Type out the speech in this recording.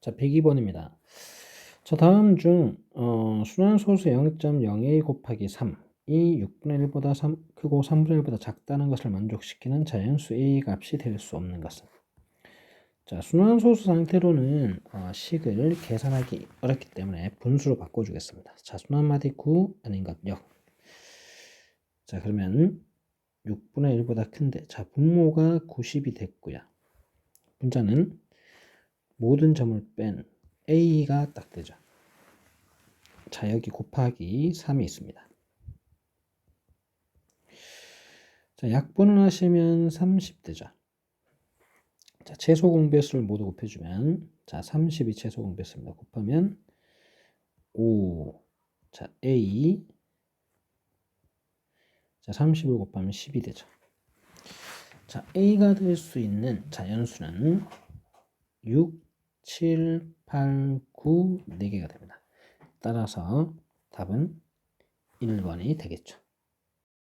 자, 102번입니다. 자, 다음 중 어, 순환소수 0.0a 곱하기 3 이 6분의 1보다 3, 크고 3분의 1보다 작다는 것을 만족시키는 자연수 a 값이 될 수 없는 것은 자, 순환소수 상태로는 어, 식을 계산하기 어렵기 때문에 분수로 바꿔주겠습니다. 자, 순환마디 9 아닌 것 0. 자, 그러면 6분의 1보다 큰데 자, 분모가 90이 됐고요. 분자는 모든 점을 뺀 a가 딱 되죠. 자, 여기 곱하기 3이 있습니다. 자, 약분을 하시면 30 되죠. 자, 최소 공배수를 모두 곱해주면 자, 30이 최소 공배수입니다. 곱하면 5 자, A 자, 30을 곱하면 10이 되죠. 자, A가 될 수 있는 자 연수는 6, 7, 8, 9, 4개가 됩니다. 따라서 답은 1번이 되겠죠.